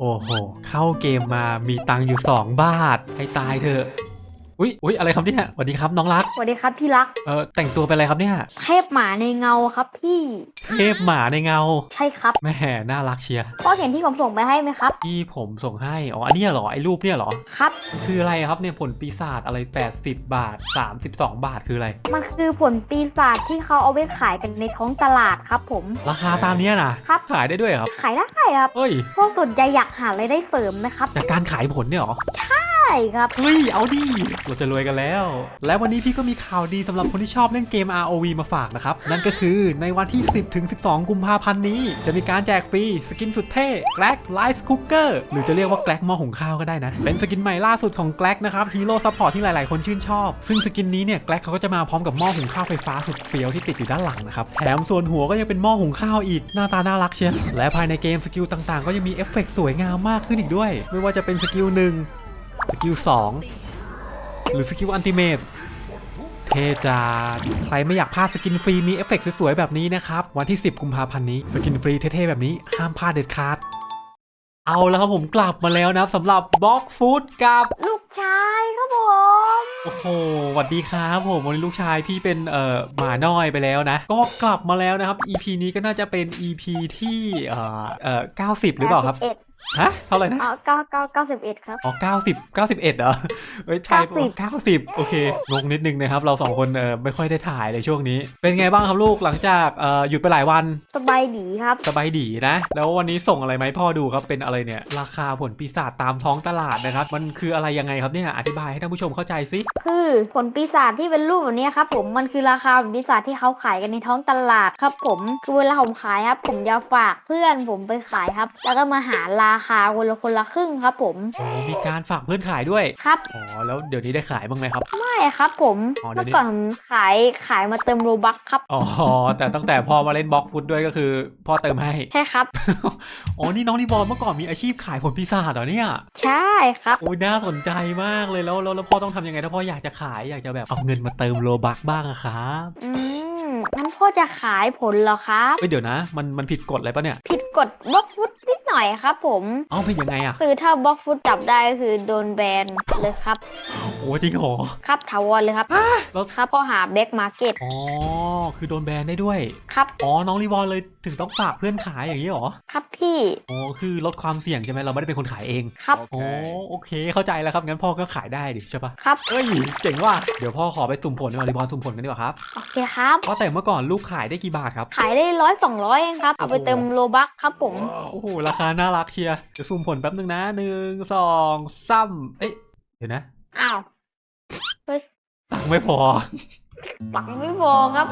โอ้โห เข้าเกมมามีตังค์อยู่ 2 บาท ให้ตายเถอะ อุ๊ยอุ๊ยอะไรครับเนี่ยสวัสดีครับน้องรัก สวัสดีครับที่รัก เออแต่งตัวเป็นอะไรครับเนี่ย เทพหมาในเงาครับพี่ เทพหมาในเงาใช่ครับแม่น่ารักเชียร์พ่อเห็นที่ผมส่งไปให้ไหมครับ ที่ผมส่งให้ อ๋อ อันเนี้ยเหรอ ไอ้รูปเนี่ยเหรอ ครับ คืออะไรครับเนี่ยผลปีศาจอะไร 80 บาท 32 บาทคืออะไร มันคือผลปีศาจที่เขาเอาไปขายกันในท้องตลาดครับผม ราคาตามเนี้ยนะครับ ขายได้ด้วยเหรอครับ ขายได้ครับเฮ้ย พวกสนใจอยากหารายได้เสริมนะครับ จากการขายผลเนี่ยเหรอ ใช่ครับ เฮ้ย เอาดิเราจะรวยกันแล้ว และวันนี้พี่ก็มีข่าวดีสำหรับคนที่ชอบเล่นเกม ROV มาฝากนะครับ นั่นก็คือในวันที่ 10ถึง12 กุมภาพันธ์นี้ จะมีการแจกฟรีสกินสุดเท่แกลกไลฟ์คุกเกอร์หรือจะเรียกว่าแกลกหม้อหุงข้าวก็ได้นะ เป็นสกินใหม่ล่าสุดของแกลกนะครับฮีโร่ซัพพอร์ตที่หลายๆ คนชื่นชอบ ซึ่งสกินนี้เนี่ยแกลกเขาก็จะมาพร้อมกับหม้อหุงข้าวไฟฟ้าสุดเฟี้ยวที่ติดอยู่ด้านหลังนะครับแถมส่วนหัวก็ยังเป็นหม้อหุงข้าวอีกหน้าตาน่ารักเชียวและภายในเกมสกิลต่างๆ ก็ยังมีเอฟเฟกต์สวยงามมากขึ้นอีกด้วย ไม่ว่าจะเป็นสกิลหนึ่งสกิลสอง หรือสกิลอันติเมตเทจัดใครไม่อยากพลาดสกินฟรีมีเอฟเฟกต์สวยๆ แบบนี้นะครับ วันที่ 10 กุมภาพันธ์นี้ สกินฟรีเท่ๆ แบบนี้ห้ามพลาดเด็ดขาด เอาแล้วครับผมกลับมาแล้วนะสำหรับบล็อกฟูดกับลูกชายครับผม โอ้โหสวัสดีครับผมวันนี้ลูกชายพี่เป็นเอ่อหมาน้อยไปแล้วนะ ก็กลับมาแล้วนะครับ EP นี้ก็น่าจะเป็น EP ที่เอ่อเอ่อ90 หรือเปล่าครับเอ็ด ฮะ เท่าไหร่นะ อ๋อเก้าเก้าเก้าสิบเอ็ดครับ อ๋อ90 91เหรอเอ้ยไทย90 90โอเคงงนิดนึงนะครับ เราสองคนเออไม่ค่อยได้ถ่ายเลยช่วงนี้ เป็นไงบ้างครับลูกหลังจากเอ่อหยุดไปหลายวัน สบายดีครับ สบายดีนะ แล้ววันนี้ส่งอะไรไหมาให้พ่อดูครับ เป็นอะไรเนี่ย ราคาผลปีศาจตามท้องตลาดนะครับ มันคืออะไรยังไงครับเนี่ย อธิบายให้ท่านผู้ชมเข้าใจสิ คือผลปีศาจที่เป็นรูปแบบนี้ครับผมมันคือราคาผลปีศาจที่เขาขายกันในท้องตลาดครับ ผมคือเวลาผมขายครับ ผมจะฝากเพื่อนผมไปขายครับ แล้วก็มาหาราคาคนละคนละครึ่งครับผม อ๋อมีการฝากเพื่อนขายด้วย ครับ อ๋อ แล้วเดี๋ยวนี้ได้ขายบ้างไหมครับ ไม่ครับผมอ๋อเดี๋ยวเมื่อนี้ ก่อนผมขายขายมาเติมโรบัคครับ อ๋อ แต่ตั้งแต่พ่อมาเล่นบล็อกฟุตด้วยก็คือพ่อเติมให้ ใช่ครับ อ๋อ นี่น้องรีบอลเมื่อก่อนมีอาชีพขายผลปีศาจเหรอเนี่ย ใช่ครับ โอ้ยน่าสนใจมากเลยแล้วแล้วแล้วพ่อต้องทำยังไงถ้าพ่ออยากจะขายอยากจะแบบเอาเงินมาเติมโลบักบ้างอะครับ อืม งั้นพ่อจะขายผลเหรอครับ เอ้ยเดี๋ยวนะ มันมันผิดกฎอะไรปะเนี่ย ผิดกฎบล็อกฟุตนิดหน่อยครับ ผมเอ้าเป็นยังไงอะคือถ้าบล็อกฟุตจับได้ก็คือโดนแบนเลยครับ โอ้จริงเหรอครับถาวรเลยครับแล้วครับข้อหาแบ็กมาร์เก็ตอ๋อคือโดนแบนได้ด้วย ครับ อ๋อน้องรีบอลเลยถึงต้องฝากเพื่อนขายอย่างนี้เหรอ ครับพี่อ๋อคือลดความเสี่ยงใช่ไหมเราไม่ได้เป็นคนขายเองครับอ๋อโอเค เข้าใจแล้วครับงั้นพ่อก็ขายได้ดิใช่ปะครับเอ้ยเจ๋งว่ะเดี๋ยวพ่อขอไปสุ่มผลดีกว่ารีบอลสุ่มผลกันดีกว่าครับโอเคครับเพราะแต่เมื่อก่อนลูกขายได้กี่บาทครับ ขายได้ร้อยสองร้อยเองครับ เอาไปเติมโลบัคครับผม โอ้โห ราคาน่ารักเชียร์เดี๋ยวซูมผลแป๊บนึงนะหนึ่งสองสามเอ้ยเดี๋ยวนะ อ้าวตังค์ไม่พอ ปังไม่พอครับ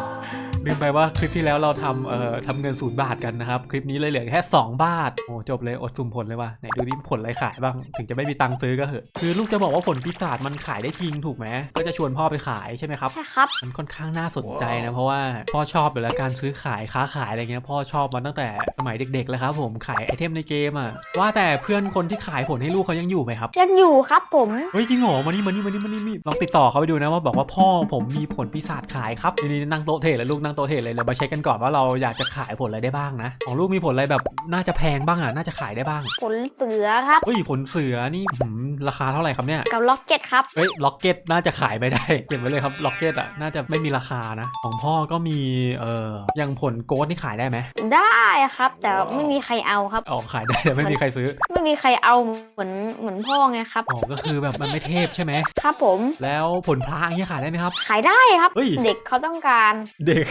ลืมไปว่าคลิปที่แล้วเราทำเอ่อทำเงินศูนย์บาทกันนะครับ คลิปนี้เลยเหลือแค่ 2 บาท โอ้จบเลยอดซูมผลเลยว่ะไหนดูนี่ผลอะไรขายบ้าง ถึงจะไม่มีตังค์ซื้อก็เหอะ คือลูกจะบอกว่าผลปีศาจมันขายได้จริงถูกไหมก็จะชวนพ่อไปขายใช่ไหมครับ ใช่ครับ มันค่อนข้างน่าสนใจนะเพราะว่าพ่อชอบอยู่แล้วการซื้อขายค้าขายอะไรเงี้ยพ่อชอบมาตั้งแต่สมัยเด็กๆแล้วครับผมขายไอเทมในเกมอะว่าแต่เพื่อนคนที่ขายผลให้ลูกเขายังอยู่ไหมครับยังอยู่ครับผมเฮ้ยจริงเหรอมานี่มานี่มานี่มานี่นี่ลองติดต่อเขาไปดูนะว่าบอกว่าพ่อผมมีผลปีศาจขายครับนี่นี่นั่งโต๊ะเทรดเลยลูกนั่งโต๊ะเทรดเลยเรามาเช็คกันก่อนว่าเราอยากจะขายผลอะไรได้บ้างนะของลูกมีผลอะไรแบบน่าจะแพงบ้างอะน่าจะขายได้บ้างผลเสือครับเฮ้ยผลเสือนี่หืมราคาเท่าไหร่ครับเนี่ยกับล็อกเก็ตครับเฮ้ยล็อกเก็ตน่าจะขายไม่ได้เก็บไว้เลยครับล็อกเก็ตอะน่าจะไม่มีราคานะ ของพ่อก็มีเอ่ออย่างผลโกดนี่ขายได้ไหมได้ครับ แต่ไม่มีใครเอาครับอ๋อขายได้แต่ไม่มีใครซื้อ ไม่มีใครเอาเหมือนเหมือนพ่อไงครับอ๋อก็คือแบบมันไม่เทพใช่ไหมครับผม แล้วผลพระอย่างเงี้ยขายได้ไหมครับ ขายได้ครับเฮ้ยเด็กเขาต้องการ เด็ก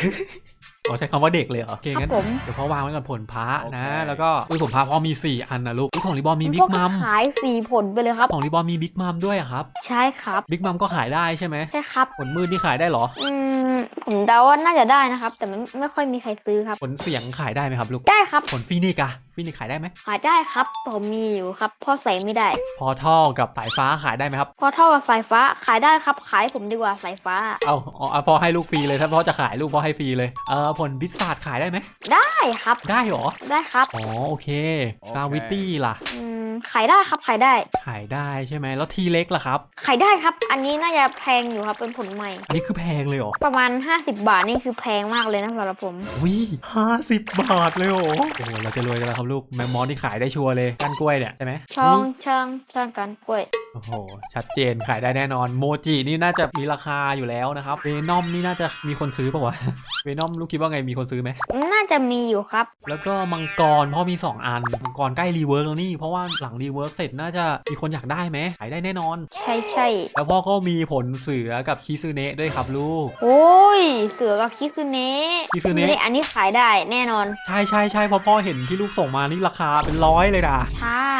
อ๋อใช้คำว่าเด็กเลยเหรอโอเคครังั้บนผม เดี๋ยวพ่อวางไว้ก่อนผลพระนะแล้วก็อุ้ยผลพระพ่อมี 4 อันนะลูกอุ้ยของรีบอลมีบิ๊พ่กอมัมขายสี่ผลไปเลยครับ ของรีบอลมีบิ๊กมัมด้วยอะครับใช่ครับ บิ๊กมัมก็ขายได้ใช่ไหมใช่ครับ ผลมืดนี่ขายได้เหรอ อืม ผมเดาว่าน่าจะได้นะครับ แต่ไม่ไม่ค่อยมีใครซื้อครับ ผลเสียงขายได้ไหมครับลูก ได้ครับ ผลฟีนิกอะฟีนิกขายได้ไหม ขายได้ครับ ผมมีอยู่ครับพ่อใส่ไม่ได้ พอท่อกับสายฟ้าขายได้ไหมครับ พอเท่ากับสายฟ้าขายได้ครับ ขายผมดีกว่าสายฟ้า เอาอ๋อเอาพ่อให้ลูกฟรีเลยถ้าพ่อจะขายลูกพ่อให้ฟรีเลยเออผลบิสซาดขายได้ไหม ได้ครับ ได้เหรอ ได้ครับ อ๋อโอเคโอเคกาวิตี้ล่ะ อืมขายได้ครับขายได้ ขายได้ใช่ไหมแล้วทีเล็กล่ะครับ ขายได้ครับ อันนี้น่าจะแพงอยู่ครับเป็นผลใหม่ อันนี้คือแพงเลยเหรอ ประมาณ50 บาทนี่คือแพงมากเลยนะสำหรับผม วิห้าสิบบาทเลยเหรอโอ้โหเราจะรวยกันแล้วครับลูกแมมมอสที่ขายได้ชัวร์เลยก้านกล้วยเนี่ยใช่ไหมช่องช่างช่างการกล้วยโอ้โห ชัดเจนขายได้แน่นอน โมจินี่น่าจะมีราคาอยู่แล้วนะครับเวนอมนี่น่าจะมีคนซื้อป่าวะเวนอมลูกคิดว่าไงมีคนซื้อไหม น่าจะมีอยู่ครับ แล้วก็มังกรพ่อมี 2 อัน มังกรใกล้รีเวิร์กแล้วนี่ เพราะว่าหลังรีเวิร์กเสร็จน่าจะมีคนอยากได้ไหมขายได้แน่นอน ใช่ใช่แล้วพ่อก็มีผลเสือกับคิซึเนะด้วยครับลูก โอ้ย เสือกับคิซุเนะคิซึเนะอันนี้ขายได้แน่นอน ใช่ใช่ใช่เพราะพ่อเห็นที่ลูกส่งมานี่ราคาเป็นร้อยเลยนะใช่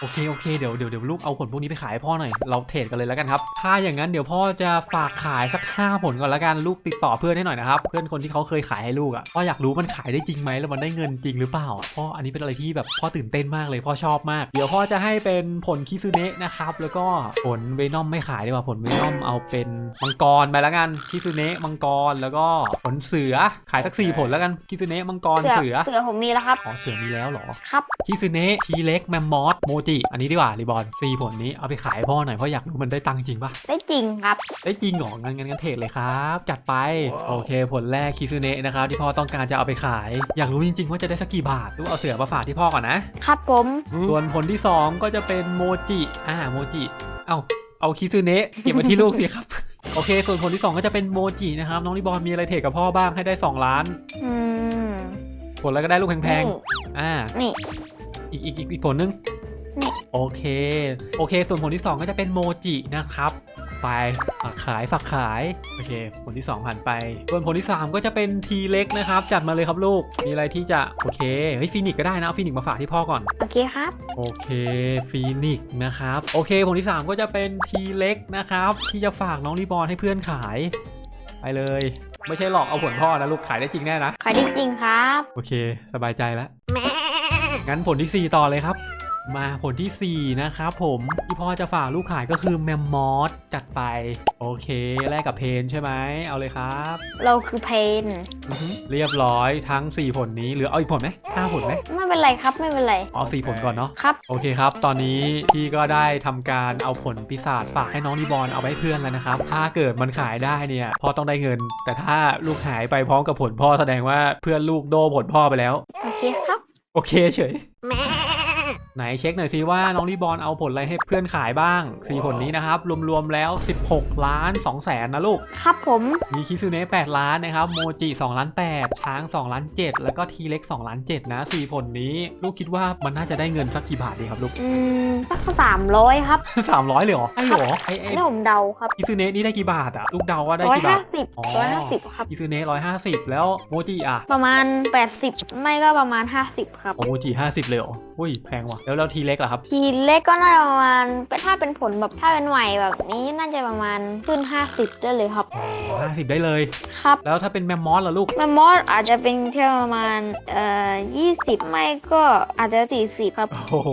โอเคโอเคเดี๋ยวเดี๋ยวเดี๋ยวลูกเอาผลพวกนี้ไปขายให้พ่อหน่อย เราเทรดกันเลยแล้วกันครับ ถ้าอย่างนั้นเดี๋ยวพ่อจะฝากขายสัก 5 ผลก่อนแล้วกันลูกติดต่อเพื่อนให้หน่อยนะครับ เพื่อนคนที่เขาเคยขายให้ลูกอะพ่ออยากรู้มันขายได้จริงไหมแล้วมันได้เงินจริงหรือเปล่าอะพ่ออันนี้เป็นอะไรที่แบบพ่อตื่นเต้นมากเลยพ่อชอบมาก เดี๋ยวพ่อจะให้เป็นผลคิซึเนะนะครับแล้วก็ผลเวนอมไม่ขายดีกว่าผลเวนอมเอาเป็นมังกรไปแล้วกันคิซึเนะมังกรแล้วก็ผลเสือขายสักสี่ผลแล้วกันคิซึเนะมังกรเสือเสือเสือผมมีแล้วครับอ๋อเสือมีแล้วเหรอครับคิซึเนะทีเล็กแมมมอสโมจิอันนี้ดีกว่ารีบอลซีผลนี้เอาไปขายให้พ่อหน่อยเพราะอยากรู้มันได้ตังค์จริงปะได้จริงครับ ได้จริงเหรองั้นงั้นงั้นเทรดเลยครับ จัดไปโอเค ผลแรกคิซึเนะนะครับที่พ่อต้องการจะเอาไปขาย อยากรู้จริง ๆ ว่าจะได้สักกี่บาทดูเอาเสือมาฝากที่พ่อก่อนนะครับผม ส่วนผลที่ 2 ก็จะเป็นโมจิอ่าโมจิเอ้าเอาคิซึเนะเก็บไว้ที่ลูกสิครับโอเค ส่วนผลที่ 2 ก็จะเป็นโมจินะครับน้องรีบอลมีอะไรเทรดกับพ่อบ้างให้ได้ 2 ล้านอืมผลแล้วก็ได้ลูกแพงๆอ่านี่อีกอีกอีกอีกผลนึงนี่ โอเค โอเค ส่วนผลที่ 2 ก็จะเป็นโมจินะครับ ไปฝากขายฝากขาย โอเค ผลที่ 2 ผ่านไป ส่วนผลที่ 3 ก็จะเป็นทีเล็กนะครับ จัดมาเลยครับลูก มีอะไรที่จะ โอเค เฮ้ยฟีนิกก็ได้นะ เอาฟีนิกมาฝากที่พ่อก่อน โอเคครับ โอเคฟีนิกซ์นะครับ โอเค ผลที่ 3 ก็จะเป็นทีเล็กนะครับ ที่จะฝากน้องรีบอลให้เพื่อนขาย ไปเลย ไม่ใช่หลอกเอาผลพ่อนะลูก ขายได้จริงแน่นะ ขายได้จริงครับ โอเค สบายใจแล้ว งั้นผลที่ 4 ต่อเลยครับ มาผลทีสี่ 4 นะครับผมที่พ่อจะฝากลูกขายก็คือแมมมอสจัดไป โอเค แลกกับเพนใช่ไหมเอาเลยครับ เราคือเพนอือฮึเรียบร้อยทั้ง 4 ผลนี้เหลือเอาอีกผลไหมห้าผลไหมไม่เป็นไรครับไม่เป็นไรเอาสี่ผลก่อนเนาะ ครับ โอเคครับ ตอนนี้พี่ก็ได้ทำการเอาผลปีศาจฝากให้น้องดีบอลเอาไว้ให้เพื่อนแล้วนะครับ ถ้าเกิดมันขายได้เนี่ยพ่อต้องได้เงิน แต่ถ้าลูกหายไปพร้อมกับผลพ่อแสดงว่าเพื่อนลูกโดผลพ่อไปแล้ว โอเคครับ โอเคเฉย ไหนเช็คหน่อยสิว่าน้องรีบอลเอาผลอะไรให้เพื่อนขายบ้าง 4 ผลนี้นะครับ รวมๆแล้ว 16 ล้าน 2 แสนนะลูก ครับผม มีคิซูเนะ8ล้านนะครับ โมจิ2ล้าน8ช้าง2ล้าน7แล้วก็ทีเล็ก2ล้าน7นะ 4 ผลนี้ ลูกคิดว่ามันน่าจะได้เงินสักกี่บาทดีครับลูก อืม สักสามร้อยครับ 300เลยเหรอ ไอ้เหรอ ไอ้อัไอ้นนี้ผมเดาครับคิซูเนะนี่ได้กี่บาทอะลูกเดาว่าได้ร้อยกี่บาห้าทสิบอ๋อร้อยห้าสิบครับ คิซูเนะร้อยห้าสิบแล้วโมจิอะประมาณแปดสิบไม่ก็ประมาณห้าสิบครับ โอ้โมจิห้าสิบเลยเหรอ อุ้ยแพงว่ะแล้วแล้วทีเล็กล่ะครับ ทีเล็กก็น่าจะประมาณถ้าเป็นผลแบบถ้าเป็นใหม่แบบนี้น่าจะประมาณขึ้นห้าสิบได้เลยครับ ห้าสิบได้เลย ครับ แล้วถ้าเป็นแมมมอสล่ะลูก แมมมอสอาจจะเป็นแค่ประมาณเอ่อยี่สิบไม่ก็อาจจะสี่สิบครับ โอ้โห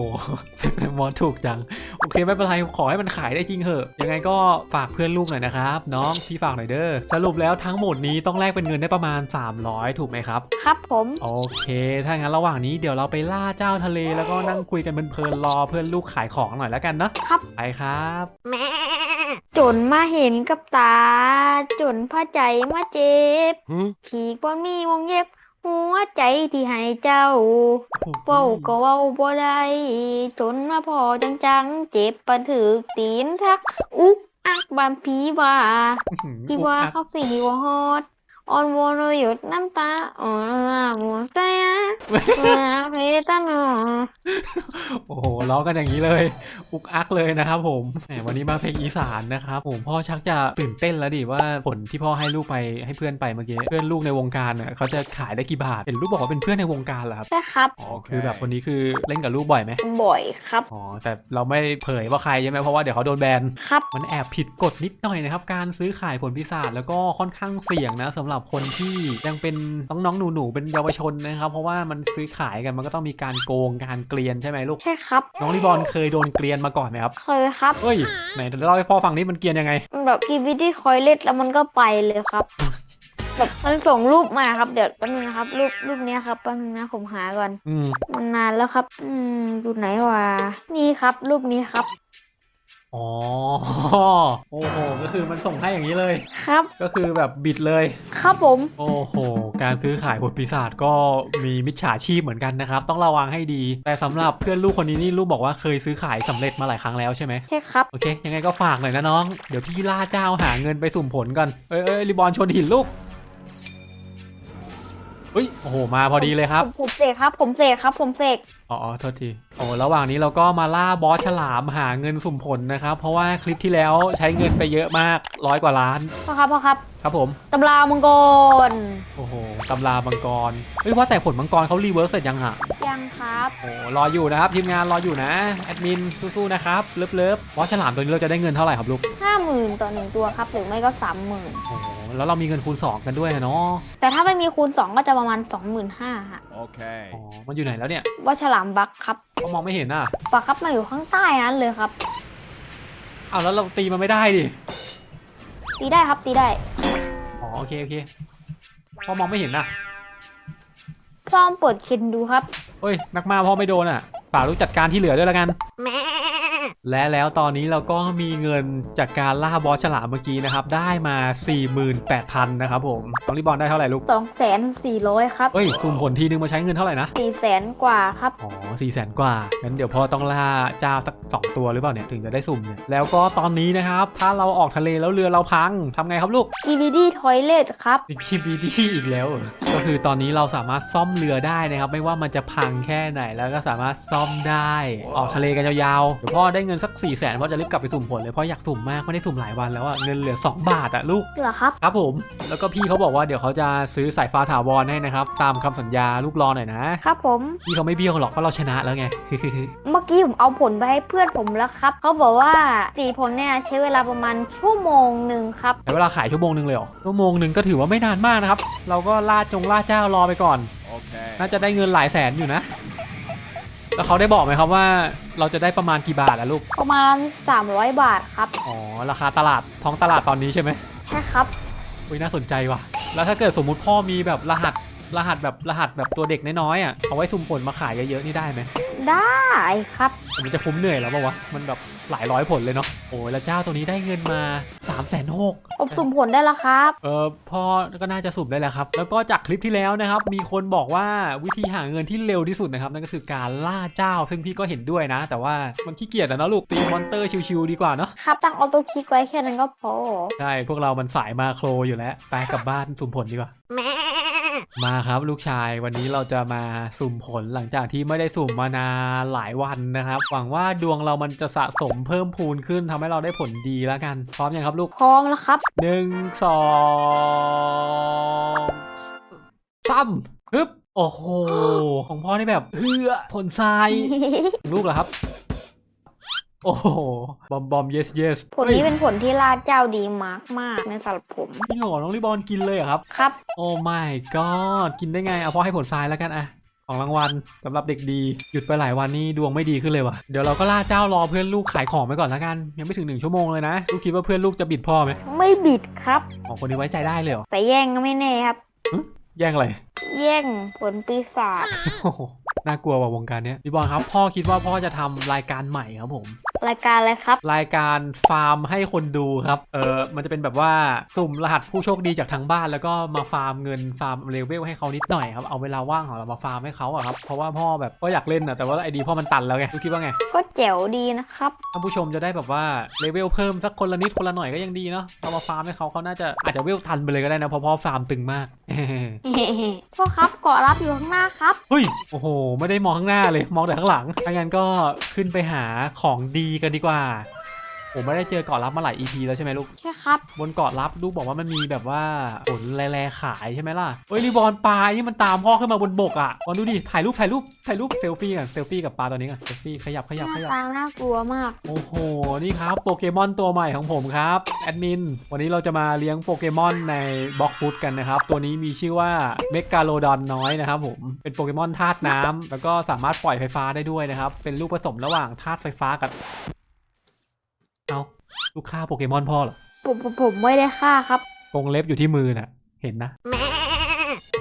เป็นแมมมอสถูกจัง โอเคไม่เป็นไรขอให้มันขายได้จริงเหอะ ยังไงก็ฝากเพื่อนลูกหน่อยนะครับ น้องพี่ฝากหน่อยเด้อ สรุปแล้วทั้งหมดนี้ต้องแลกเป็นเงินได้ประมาณ 300 ถูกไหมครับ ครับผม โอเค ถ้างั้นระหว่างนี้เดี๋ยวเราไปล่าเจ้าทะเลแล้วก็นั่งคุยกันเพลินๆรอเพื่อนลูกขายของหน่อยแล้วกันเนอะครับ ไปครับจนมาเห็นกับตา จนพระใจมาเจ็บ ฉีกบ่มีวงเย็บ หัวใจที่ให้เจ้าเว้าก็เว้าบ่ได้จนมาพอจังๆ เจ็บปานถึกตีนทัก อุกอักบานผีว่าอื้อหือพี่ว่าอุ๊กอักเขาสีว่าฮอด อ่อนวอนเลยหยดน้ำตาอ่อนหมดใจอะมาเพตานอโอ้โหล้อกันอย่างนี้เลย อุกอักเลยนะครับผมแหมวันนี้มาเพลงอีสานนะครับผมพ่อชักจะตื่นเต้นแล้วดิว่าผลที่พ่อให้ลูกไปให้เพื่อนไปเมื่อกี้เพื่อนลูกในวงการเน่ะเขาจะขายได้กี่บาทเห็นลูกบอกว่าเป็นเพื่อนในวงการเหรอครับใช่ครับอ๋อคือแบบคนนี้คือเล่นกับลูกบ่อยไหมบ่อยครับอ๋อแต่เราไม่เผยว่าใครใช่ไหมเพราะว่าเดี๋ยวเขาโดนแบนครับมันแอบผิดกฎนิดหน่อยนะครับการซื้อขายผลพิศาจแล้วก็ค่อนข้างเสี่ยงนะสำหรับคนที่ยังเป็นน้องๆหนูๆเป็นเยาวชนนะครับ เพราะว่ามันซื้อขายกันมันก็ต้องมีการโกงการเกลียนใช่ไหมลูก ใช่ครับ น้องรีบอลเคยโดนเกลียนมาก่อนไหมครับ เคยครับ เฮ้ยไหนเล่าให้พ่อฟังนี่มันเกลียนยังไงมันแบบพีวีที่คอยเล่นแล้วมันก็ไปเลยครับแบบมันส่งรูปมาครับเดี๋ยวแป๊บนึงนะครับ รูปรูปเนี้ยครับแป๊บนึงนะผมหาก่อนอืมมันนานแล้วครับ อืมอยู่ไหนวะนี่ครับ รูปนี้ครับ อ๋อ โอ้โห ก็คือมันส่งให้อย่างนี้เลย ครับ ก็คือแบบบิดเลย ครับผม โอ้โห การซื้อขายผลปีศาจก็มีมิจฉาชีพเหมือนกันนะครับ ต้องระวังให้ดี แต่สำหรับเพื่อนลูกคนนี้นี่ลูกบอกว่าเคยซื้อขายสำเร็จมาหลายครั้งแล้วใช่ไหมใช่ครับ โอเค ยังไงก็ฝากหน่อยนะน้อง เดี๋ยวพี่ล่าเจ้าหาเงินไปสุ่มผลก่อน เอ้ยเอ้ยรีบอลชนหินลูกอุ้ย โอ้โห มาพอดีเลยครับผมผมเสกครับ ผมเสกครับ ผมเสก อ๋ออ๋อโทษที โอ้ระหว่างนี้เราก็มาล่าบอสฉลามหาเงินสุ่มผลนะครับ เพราะว่าคลิปที่แล้วใช้เงินไปเยอะมากร้อยกว่าล้าน พ่อครับพ่อครับครับผม ตำรามังกรโอ้โหตำรามังกรเอ้ยว่าแต่ผลมังกรเขารีเวิร์กเสร็จยังอะยังครับ โอ้รออยู่นะครับทีมงานรออยู่นะแอดมินสู้ๆนะครับเลิฟเลิฟบอสฉลามตัวนี้เราจะได้เงินเท่าไหร่ครับลูกห้าหมื่นต่อหนึ่งตัวครับ หรือไม่ก็สามหมื่นโอ้โหแล้วเรามีเงินคูณ2กันด้วยนะเนาะแต่ถ้าไม่มีคูณสองก็จะประมาณสองหมื่นห้าฮะ Okay. อ๋อมันอยู่ไหนแล้วเนี่ย ว่าฉลามบักครับเขามองไม่เห็นอะปะครับมาอยู่ข้างใต้นั้นเลยครับอ้าวแล้วเราตีมันไม่ได้ดิตีได้ครับตีได้อ๋อโอเคโอเคพ่อมองไม่เห็นอะพร้อมเปิดเคนดูครับเฮ้ยนักมาพ่อไม่โดนอะฝากลูกจัดการที่เหลือด้วยละกัน และแล้วตอนนี้เราก็มีเงินจากการล่าบอสฉลามเมื่อกี้นะครับ ได้มา 48,000นะครับผมน้องรีบอลได้เท่าไหร่ลูกสองแสนสี่ร้อยครับเฮ้ยสุ่มผลทีนึงมาใช้เงินเท่าไหร่นะสี่แสนกว่าครับอ๋อสี่แสนกว่างั้นเดี๋ยวพ่อต้องล่าเจ้าสักสองตัวหรือเปล่าเนี่ยถึงจะได้สุ่มเนี่ยแล้วก็ตอนนี้นะครับ ถ้าเราออกทะเลแล้วเรือเราพังทำไงครับลูก DVD Toilet ครับมีคลิปดีอีกแล้วเหรอก็คือตอนนี้เราสามารถซ่อมเรือได้นะครับ ไม่ว่ามันจะพังแค่ไหนแล้วก็สามารถซ่อมได้ ออกทะเลกันยาวๆเดี๋ยวพ่อได้เงินสัก4ี่แสนพ่อจะรีบกลับไปสุ่มผลเลยเพราะอยากสุ่มมากไม่ได้สุ่มหลายวันแล้วอะเงินเหลือ 2 บาทอะลูกเหรอครับครับผม แล้วก็พี่เขาบอกว่าเดี๋ยวเขาจะซื้อสายฟ้าถาวรให้นะครับตามคำสัญญาลูกรอหน่อยนะครับผมพี่เขาไม่เบี้ยวหรอกเพราะเราชนะแล้วไงเมื่อกี้ผมเอาผลไปให้เพื่อนผมแล้วครับเขาบอกว่าสีผลเนี่ยใช้เวลาประมาณชั่วโมงหนึ่งครับใช้เวลาขายชั่วโมงหนึ่งเลยเหรอชั่วโมงหนึ่งก็ถือว่าไม่นานมากนะครับเราก็ล่าจงล่าเจ้ารอไปก่อน Okay. น่าจะได้เงินหลายแสนอยู่นะ แล้วเขาได้บอกไหมครับว่าเราจะได้ประมาณกี่บาทอะลูก ประมาณ 300 บาทครับ อ๋อ ราคาตลาดท้องตลาดตอนนี้ใช่ไหมใช่ครับ อุ้ยน่าสนใจว่ะ แล้วถ้าเกิดสมมุติพ่อมีแบบรหัส รหัสแบบรหัสแบบตัวเด็กน้อยๆอะเอาไว้สุ่มผลมาขายเยอะๆนี่ได้ไหมได้ครับมันจะคุ้มเหนื่อยแล้วป่าวะมันแบบหลายร้อยผลเลยเนาะโอ้ยแล้วเจ้าตัวนี้ได้เงินมา3ามแสนหกผมสุ่มผลได้แล้วครับ เออพ่อก็น่าจะสุ่มได้แล้วครับ แล้วก็จากคลิปที่แล้วนะครับ มีคนบอกว่าวิธีหาเงินที่เร็วที่สุดนะครับ นั่นก็คือการล่าเจ้า ซึ่งพี่ก็เห็นด้วยนะ แต่ว่ามันขี้เกียจอะเนาะลูกตีมอนเตอร์ชิวๆดีกว่าเนาะครับตั้งออโต้คลิกไว้แค่นั้นก็พอใช่พวกเรามันสายมาโครอยู่แล้วไปกลับบ้านสุ่มผลดีกว่ามาครับลูกชายวันนี้เราจะมาสุ่มผลหลังจากที่ไม่ได้สุ่มมานานหลายวันนะครับ หวังว่าดวงเรามันจะสะสมเพิ่มพูนขึ้นทำให้เราได้ผลดีแล้วกัน พร้อมยังครับลูกพร้อมแล้วครับหนึ่งสองสามฮึบโอ้โห ของพ่อนี่แบบเฮือผลทรายลูกเหรอครับ โอ้โห บอมบอม yes yes ผลนี้เป็นผลที่ล่าเจ้าดีมากมากๆในสำหรับผมพี่หนอน้องรีบอลกินเลยเหรอครับ ครับ โอ้ my god กินได้ไง เอาพ่อให้ผลทรายแล้วกันอะของรางวัลสำหรับเด็กดีหยุดไปหลายวันนี่ดวงไม่ดีขึ้นเลยว่ะเดี๋ยวเราก็ล่าเจ้ารอเพื่อนลูกขายของไปก่อนแล้วกัน ยังไม่ถึงหนึ่งชั่วโมงเลยนะลูกคิดว่าเพื่อนลูกจะบิดพ่อไหมไม่บิดครับของคนนี้ไว้ใจได้เลยเหรอแต่แย่งก็ไม่แน่ครับแย่งอะไรแย่งผลปีศาจโอ้โหน่ากลัวว่ะวงการเนี้ยพี่บอลครับ พ่อคิดว่าพ่อจะทำรายการใหม่ครับผม รายการอะไรครับ รายการฟาร์มให้คนดูครับ เออมันจะเป็นแบบว่าสุ่มรหัสผู้โชคดีจากทางบ้าน แล้วก็มาฟาร์มเงินฟาร์มเลเวลให้เขานิดหน่อยครับ เอาเวลาว่างของเรามาฟาร์มให้เขาอะครับ เพราะว่าพ่อแบบก็อยากเล่นอะแต่ว่าไอดีพ่อมันตันแล้วไงลูกคิดว่าไง ก็แจ๋วดีนะครับ ท่านผู้ชมจะได้แบบว่าเลเวลเพิ่มสักคนละนิดคนละหน่อยก็ยังดีเนาะเรามาฟาร์มให้เขาเขาน่าจะอาจจะเวลทันไปเลยก็ได้นะเพราะพ่อฟาร์มตึงมาก พ่อครับเกาะรับอยู่ข้างหน้าครับ เฮ้ย โอ้โห ไม่ได้มองข้างหน้าเลย มองแต่ข้างหลังถ้างั้นก็ขึ้นไปหาของดีกันดีกว่า ผมไม่ได้เจอเกาะลับมาหลาย EP แล้วใช่ไหมลูก ใช่ครับ บนเกาะลับลูกบอกว่ามันมีแบบว่าผลแร่ๆขายใช่ไหมล่ะเฮ้ยรีบอลปลานี่มันตามพ่อขึ้นมาบนบกอะบอลดูดิ ถ่ายรูปถ่ายรูปถ่ายรูปเซลฟี่กันเซลฟี่กับปลาตัวนี้กันเซลฟี่ขยับขหยับน้าขยับ ตาน่ากลัวมาก โอ้โห นี่ครับโปเกมอนตัวใหม่ของผมครับ แอดมิน วันนี้เราจะมาเลี้ยงโปเกมอนในบล็อกฟุตกันนะครับ ตัวนี้มีชื่อว่าเมกาโลดอนน้อยนะครับผม เป็นโปเกมอนธาตุน้ำแล้วก็สามารถปล่อยไฟฟ้าได้ด้วยนะครับ เป็นลูกผสมระหว่างธาตุไฟฟ้ากับเอา ลูกฆ่าโปเกมอนพ่อเหรอ ผมผมผมไม่ได้ฆ่าครับกรงเล็บอยู่ที่มือน่ะ เห็นนะ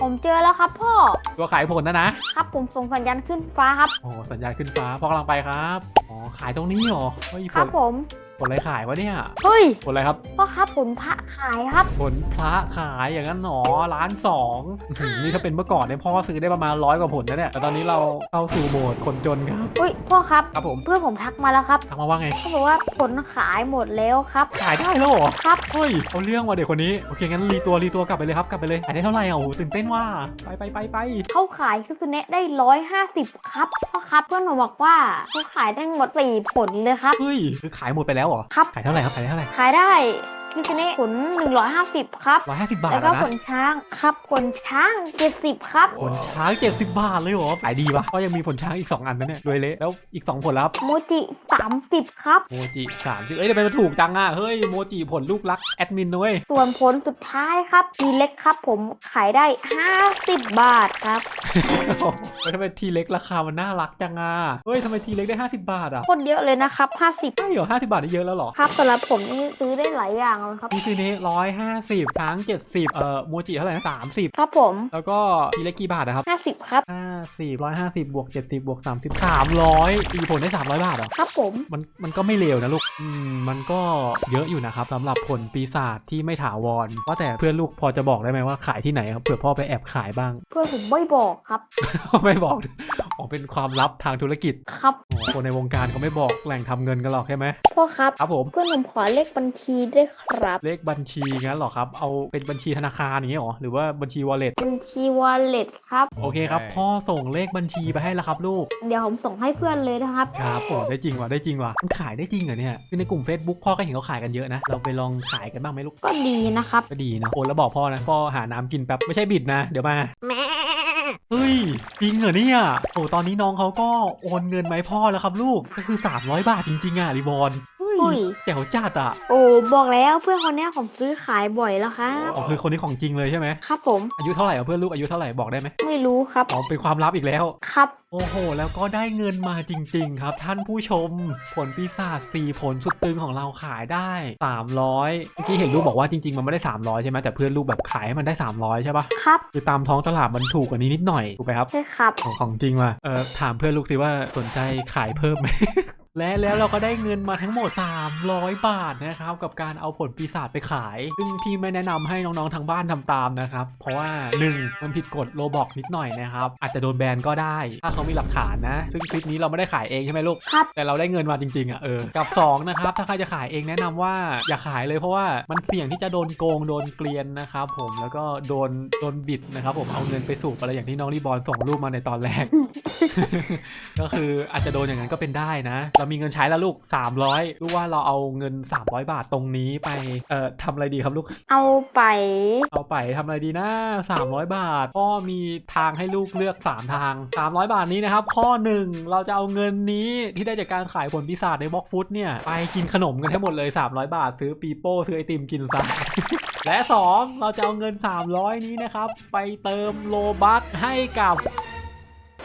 ผมเจอแล้วครับพ่อ ตัวขายผลนะนะ ครับผมส่งสัญญาณขึ้นฟ้าครับ โอ้สัญญาณขึ้นฟ้าพ่อกำลังไปครับ อ๋อ ขายตรงนี้เหรอเฮ้ยครับผลผม ผลอะไรขายวะเนี่ยเฮ้ยผลอะไรครับพ่อครับผลพระขายครับ ผลพระขายอย่างนั้นหนอล้านสองอื้อหือนี่ถ้าเป็นเมื่อก่อนเนี่ยพ่อซื้อได้ประมาณร้อยกว่าผลนะเนี่ยแต่ตอนนี้เราเข้าสู่โหมดคนจนครับเฮ้ยพ่อครับ ครับผม เพื่อนผมทักมาแล้วครับทักมาว่าไงเขาบอกว่าผลขายหมดแล้วครับ ขายได้แล้วเหรอครับเฮ้ยเอาเรื่องว่ะเด็กคนนี้โอเคงั้นรีตัวรีตัวกลับไปเลยครับกลับไปเลยขายได้เท่าไหร่อะโอ้โหตื่นเต้นว่าไปไปไปไปเขาขายคิสเนะได้ร้อยห้าสิบครับพ่อครับเพื่อนผมบอกว่าเขาขายได้หมดสี่ผลเลยครับเฮ้ยคือขายหมดไปแล้วเหรอครับ ขายเท่าไหร่ครับ ขายได้เท่าไหร่ ขายได้ คิสเนะผลหนึ่งร้อยห้าสิบครับ ร้อยห้าสิบบาทแล้วก็อะนะผลช้างครับผลช้างเจ็ดสิบครับ ผลช้างเจ็ดสิบบาทเลยเหรอขายดีปะก็ยังมีผลช้างอีกสองอันนะเนี่ยรวยเละแล้วอีกสองผลลัพธ์โมจิสามสิบครับ โมจิสามสิเอ้ยทำไมมันถูกจังอะเฮ้ยโมจิผลลูกรักแอดมินนะเว้ยส่วนผลสุดท้ายครับทีเล็กครับผมขายได้ห้าสิบบาทครับเฮ้ยทำไมทีเล็กราคามันน่ารักจังอะเฮ้ยทำไมทีเล็กได้50บาทอะโคตรเยอะเลยนะครับห้าสิบใช่เหรอ50บาทนี่เยอะแล้วเหรอ ครับสำหรับผมนี่ซื้อได้หลายอย่างเลยครับพีซีนี้ร้อยห้าสิบช้างเจ็ดสิบเอ่อโมจิเท่าไหร่นะสามสิบครับผมแล้วก็ทีเล็กกี่บาทนะครับห้าสิบครับ ห้าสิบร้อยห้าสิบบวกเจ็ดสิบบวกสามสิบสามร้อยตีผลได้สามร้อยบาทเหรอ ครับผม มันมันก็ไม่เลวนะลูก อืม มันก็เยอะอยู่นะครับสำหรับผลปีศาจที่ไม่ถาวรว่าแต่เพื่อนลูกพอจะบอกได้ไหมว่าขายที่ไหนครับเผื่อพ่อไปแอบขายบ้าง เพื่อนผมไม่บอกครับ ไม่บอกอ๋อเป็นความลับทางธุรกิจครับอ๋อคนในวงการเขาไม่บอกแหล่งทำเงินกันหรอกใช่ไหมพ่อครับ ครับผม เพื่อนผมขอเลขบัญชีด้วยครับ เลขบัญชีงั้นเหรอครับ เอาเป็นบัญชีธนาคารอย่างเงี้ยเหรอ หรือว่าบัญชี wallet บัญชีวอลเล็ตครับ โอเคครับ พ่อส่งเลขบัญชีไปให้แล้วครับลูก เดี๋ยวผมส่งให้เพื่อนเลยนะครับ ครับผมได้จริงว่ะได้จริงว่ะมันขายได้จริงเหรอเนี่ยคือในกลุ่ม Facebook พ่อก็เห็นเขาขายกันเยอะนะ เราไปลองขายกันบ้างไหมลูก ก็ดีนะครับ ก็ดีนะโอนแล้วบอกพ่อนะ พ่อหาน้ำกินแป๊บ ไม่ใช่บิดนะ เดี๋ยวมา เฮ้ย จริงเหรอเนี่ย โอ้ตอนนี้น้องเขาก็โอนเงินมาให้พ่อแล้วครับลูก ก็คือ 300 บาทจริงๆอะรีบอลเฮ้ อุ้ยยแจ๋วจัดอะ โอ้บอกแล้วเพื่อนคนเนี้ยผมซื้อขายบ่อยแล้วครับอ๋อคือคนนี้ของจริงเลยใช่ไหมครับผม อายุเท่าไหร่อะเพื่อนลูกอายุเท่าไหร่บอกได้ไหมไม่รู้ครับอ๋อเป็นความลับอีกแล้ว ครับ โอ้โห แล้วก็ได้เงินมาจริง ๆ ครับ ท่านผู้ชม ผลปีศาจ4ผลสุดตึงของเราขายได้ 300เมื่อกี้เห็นลูกบอกว่าจริง ๆ มันไม่ได้ 300 ใช่ไหมแต่เพื่อนลูกแบบขายให้มันได้ 300 ใช่ปะครับคือตามท้องตลาดมันถูกกว่านี้นิดหน่อยถูกไหมครับใช่ครับของของจริงว่ะเออถามเพื่อนลูกสิว่าสนใจขายเพิ่มไหม และแล้วเราก็ได้เงินมาทั้งหมด 300 บาทนะครับ กับการเอาผลปีศาจไปขาย ซึ่งพี่ไม่แนะนำให้น้องๆทางบ้านทำตามนะครับ เพราะว่า 1 มันผิดกฎโลบอกนิดหน่อยนะครับ อาจจะโดนแบนก็ได้ ถ้าเขามีหลักฐานนะ ซึ่งคลิปนี้เราไม่ได้ขายเองใช่ไหมลูกครับแต่เราได้เงินมาจริงๆอะเออกับ2นะครับถ้าใครจะขายเองแนะนำว่าอย่าขายเลยเพราะว่ามันเสี่ยงที่จะโดนโกงโดนเกลียนนะครับผมแล้วก็โดนโดนบิดนะครับผมเอาเงินไปสูบอะไรอย่างที่น้องรีบอลส่งรูปมาในตอนแรก ก็คืออาจจะโดนอย่างนั้นก็เป็นได้นะเรามีเงินใช้แล้วลูก 300รู้ว่าเราเอาเงิน 300 บาทตรงนี้ไป เอ่อทำอะไรดีครับลูก เอาไป เอาไปทำอะไรดีนะ300 บาท พ่อมีทางให้ลูกเลือก 3 ทาง 300 บาทนี้นะครับ ข้อ 1 เราจะเอาเงินนี้ที่ได้จากการขายผลปีศาจในบล็อกฟุตเนี่ย ไปกินขนมกันให้หมดเลย 300 บาท ซื้อปีโป้ซื้อไอติมกินซะและ 2 เราจะเอาเงิน 300 นี้นะครับ ไปเติมโลบัคให้กับ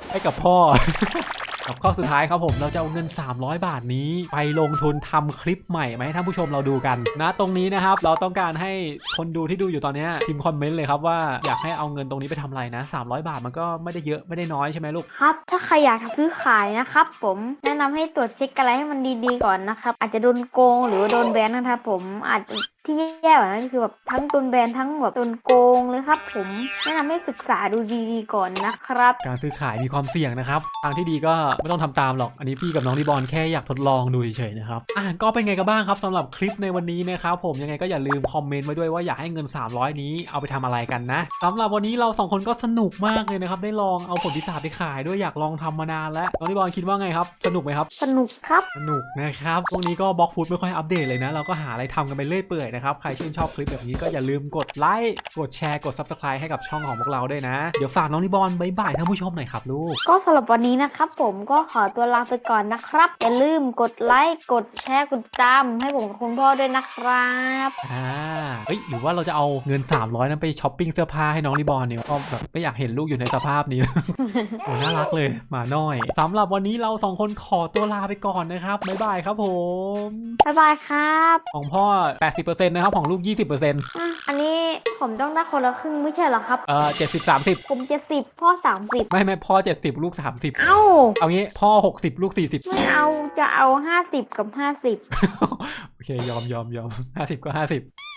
ให้กับพ่อ กับข้อสุดท้ายครับผมเราจะเอาเงิน 300 บาทนี้ ไปลงทุนทำคลิปใหม่มาให้ท่านผู้ชมเราดูกันนะตรงนี้นะครับ เราต้องการให้คนดูที่ดูอยู่ตอนเนี้ยพิมพ์คอมเมนต์เลยครับว่าอยากให้เอาเงินตรงนี้ไปทำอะไรนะ 300 บาทมันก็ไม่ได้เยอะไม่ได้น้อยใช่ไหมลูกครับ ถ้าใครอยากซื้อขายนะครับ ผมแนะนำให้ตรวจเช็คอะไรให้มันดีๆก่อนนะครับอาจจะโดนโกงหรือว่าโดนแบนนะครับผมอาจจะที่แย่กว่านั้นคือแบบทั้งโดนแบนทั้งแบบโดนโกงเลยครับ ผมแนะนำให้ศึกษาดูดีๆก่อนนะครับ การซื้อขายมีความเสี่ยงนะครับ ทางที่ดีก็ไม่ต้องทำตามหรอก อันนี้พี่กับน้องดีบอลแค่อยากทดลองดูเฉยๆนะครับ อะก็เป็นไงกันบ้างครับสำหรับคลิปในวันนี้นะครับผมยังไงก็อย่าลืมคอมเมนต์ไว้ด้วยว่าอยากให้เงิน 300 นี้เอาไปทำอะไรกันนะสำหรับวันนี้เราสองคนก็สนุกมากเลยนะครับได้ลองเอาผลพิศาจไปขายด้วยอยากลองทำมานานแล้วน้องดีบอลคิดว่าไงครับ สนุกไหมครับ สนุกครับ สนุกนะครับพวกนี้ก็บล็อกฟุตไม่ค่อยอัปเดตเลยนะ เราก็หาอะไรทำกันไปเรื่อยเปื่อยนะครับใครชื่นชอบคลิปแบบนี้ก็อย่าลืมกดไลค์กดแชร์กด Subscribe ให้กับช่องของพวกเราด้วยนะ เดี๋ยวฝากน้องนิบอลบายบายท่านผู้ชมหน่อยครับลูกก็สำหรับวันนี้นะครับผมก็ขอตัวลาไปก่อนนะครับ อย่าลืมกดไลค์กดแชร์กดติดตามให้ผมกับคุณพ่อด้วยนะครับอ่าเอ้ยหรือว่าเราจะเอาเงิน 300 นั้นไปช้อปปิ้งเสื้อผ้าให้น้องนิบอลเนี่ยก็แบบไม่อยากเห็นลูกอยู่ในสภาพนี้ โอ้น่ารักเลยหมาน้อยสำหรับวันนี้เราสองคนขอตัวลาไปก่อนนะครับบ๊ายบายครับผม บ๊ายบายครับของพ่อ 80%นะครับของลูก 20%เอะอันนี้ผมต้องได้คนละครึ่งไม่ใช่เหรอครับ อ่อ70 30 ผมเจ็ดสิบพ่อสามสิบไม่ไม่พ่อ 70 ลูก 30 เอ้า เอางี้พ่อ60ลูก40ไม่เอาจะเอาห้าสิบกับห้าสิบโอเคยอมยอมยอม50ก็50